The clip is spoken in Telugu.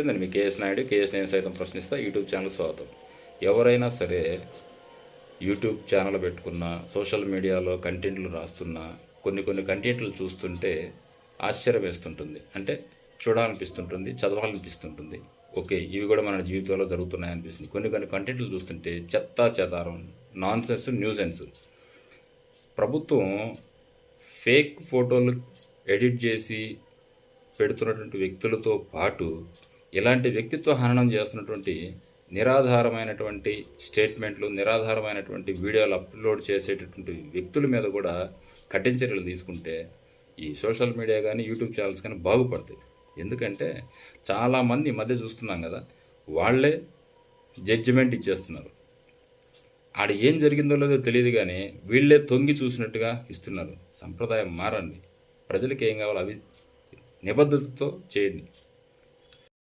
నేను మీ కేఎస్ నాయుడు కేఎస్ నేను సైతం ప్రశ్నిస్తా యూట్యూబ్ ఛానల్ స్వాగతం. ఎవరైనా సరే యూట్యూబ్ ఛానల్ పెట్టుకున్న సోషల్ మీడియాలో కంటెంట్లు రాస్తున్న కొన్ని కొన్ని కంటెంట్లు చూస్తుంటే ఆశ్చర్యం వేస్తుంటుంది అంటే చూడాలనిపిస్తుంటుంది చదవాలనిపిస్తుంటుంది. ఓకే ఇవి కూడా మన జీవితంలో జరుగుతున్నాయి అనిపిస్తుంది. కొన్ని కొన్ని కంటెంట్లు చూస్తుంటే చెత్త చెదారం నాన్ సెన్స్ న్యూసెన్స్. ప్రభుత్వం ఫేక్ ఫోటోలు ఎడిట్ చేసి పెడుతున్నటువంటి వ్యక్తులతో పాటు ఇలాంటి వ్యక్తిత్వ హననం చేస్తున్నటువంటి నిరాధారమైనటువంటి స్టేట్మెంట్లు నిరాధారమైనటువంటి వీడియోలు అప్లోడ్ చేసేటటువంటి వ్యక్తుల మీద కూడా కఠిన చర్యలు తీసుకుంటే ఈ సోషల్ మీడియా కానీ యూట్యూబ్ ఛానల్స్ కానీ బాగుపడతాయి. ఎందుకంటే చాలామంది ఈ మధ్య చూస్తున్నాం కదా వాళ్ళే జడ్జిమెంట్ ఇచ్చేస్తున్నారు. ఆడ ఏం జరిగిందో లేదో తెలియదు కానీ వీళ్ళే తొంగి చూసినట్టుగా ఇస్తున్నారు. సంప్రదాయం మారండి. ప్రజలకు ఏం కావాలో అవి నిబద్ధతతో చేయండి.